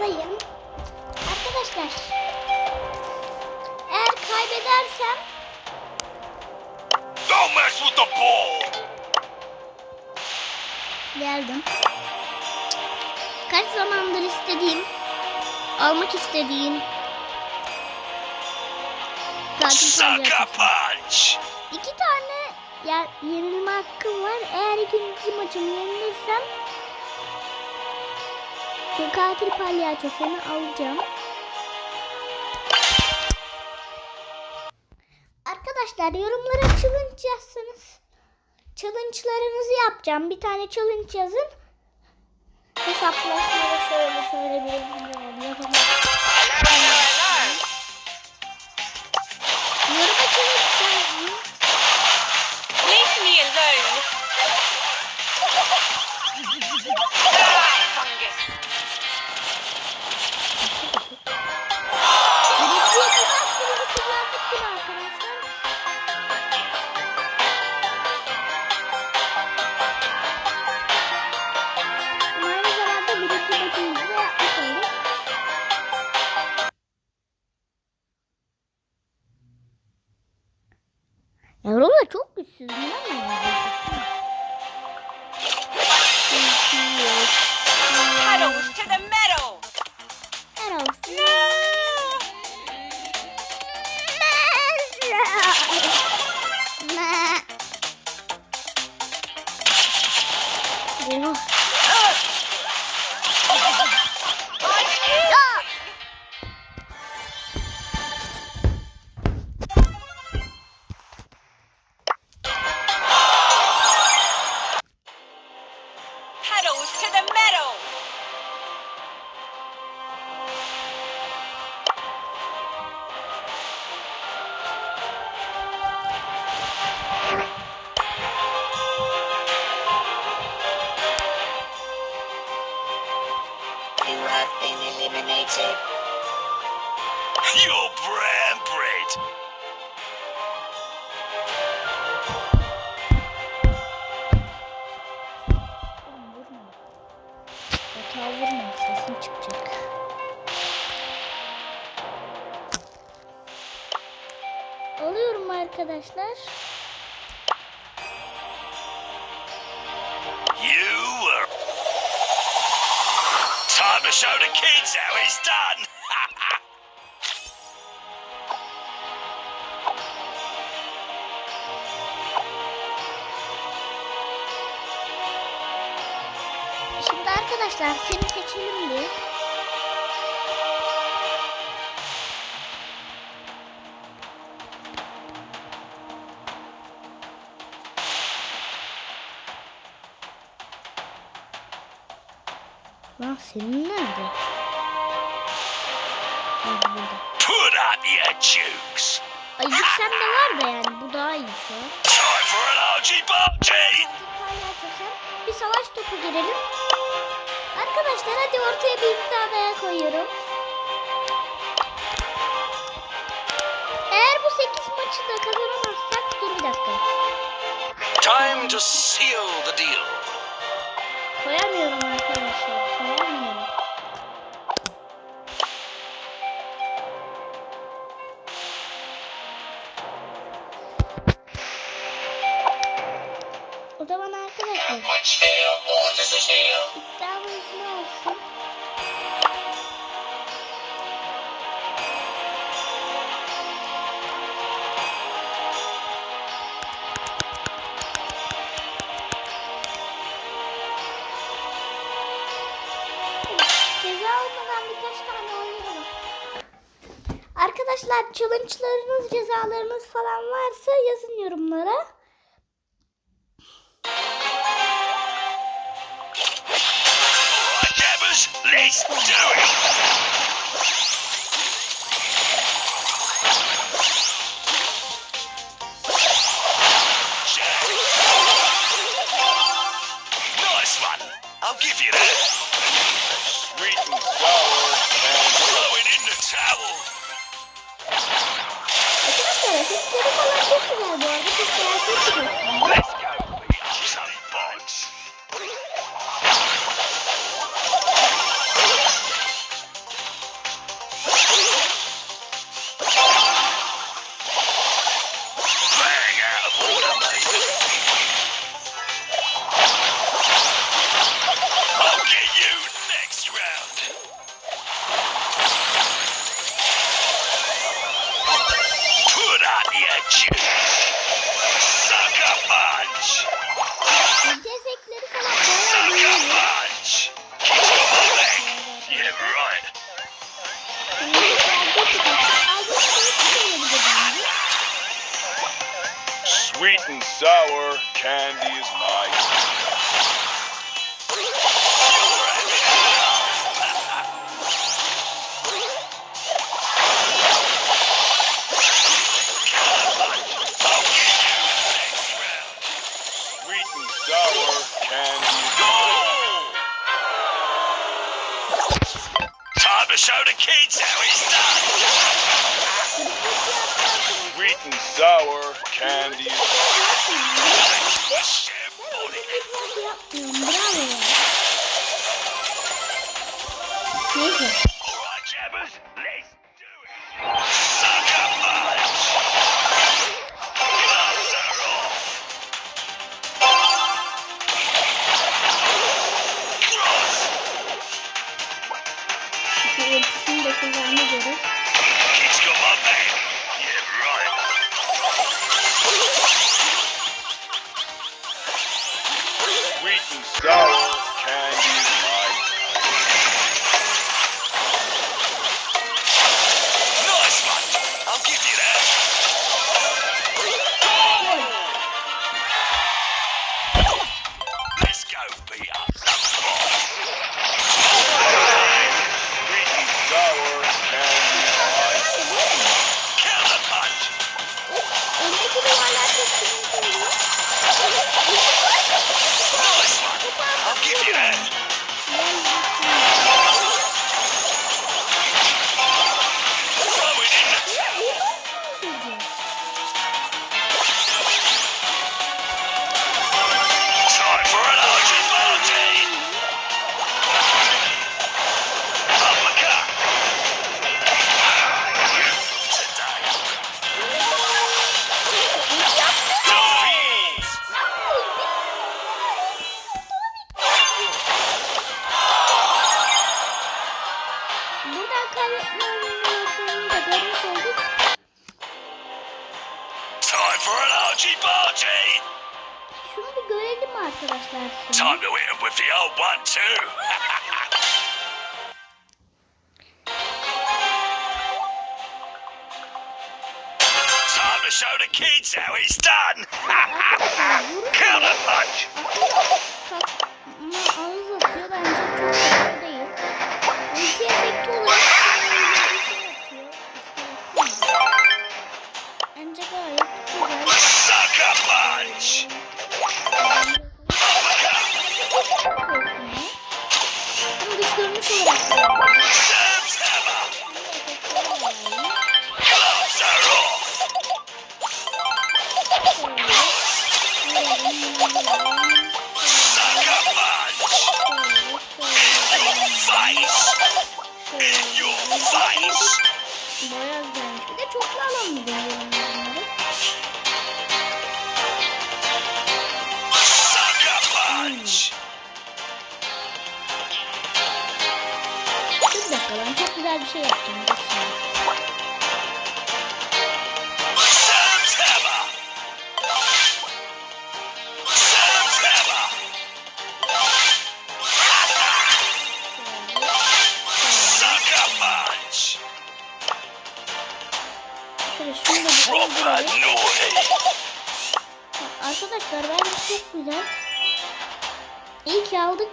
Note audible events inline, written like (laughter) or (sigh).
aşağıdayım. Arkadaşlar. Eğer kaybedersem Don't mess with the ball! geldim. Kaç zamandır istediğim, almak istediğim Sucker punch! İki tane yer, yenilme hakkım var. Eğer ikinci maçımı yenilirsem bu katil palyaçosunu alacağım. Arkadaşlar yorumlara challenge yazsanız challenge'larınızı yapacağım. Bir tane challenge yazın. Hesaplaşmada şöyle şöyle bir. Arkadaşlar. You were. Time to show the kids how it's done! Şimdi arkadaşlar seni seçelim bir. Ha, burada. Put up your jukes! Ayıcık sende var da yani bu daha iyi şu an. Time for an argy bargy! Bir savaş topu girelim. Arkadaşlar hadi ortaya bir iddia daha koyuyorum. Eğer bu 8 maçı da kazanamazsak dur bir dakika. Time to seal the deal. Koyamıyorum arkadaşlar. Koyamıyorum. O zaman arkadaşlar iddiamız ne olsun? Arkadaşlar challenge'larınız, cezalarınız falan varsa yazın yorumlara. Throwing in the towel! Arkadaşlar efektleri falan çok güzel bu arada. Çok beğendim gibi. Kaç! Sakamaç! Yeah, right. Sweet and sour candy is nice. show the kids how it's done. Sweet and sour candies. Time for an argy bargy. Time to hit him with the old one too. (laughs) Time to show the kids how he's done. (laughs) Counter punch. Sucker punch! Bayağı güzelmiş. Bir de çoklu alalım diyelim. güzel bir şey yaptım. Bak şimdi. Arkadaşlar bence çok güzel. İyi ki aldık.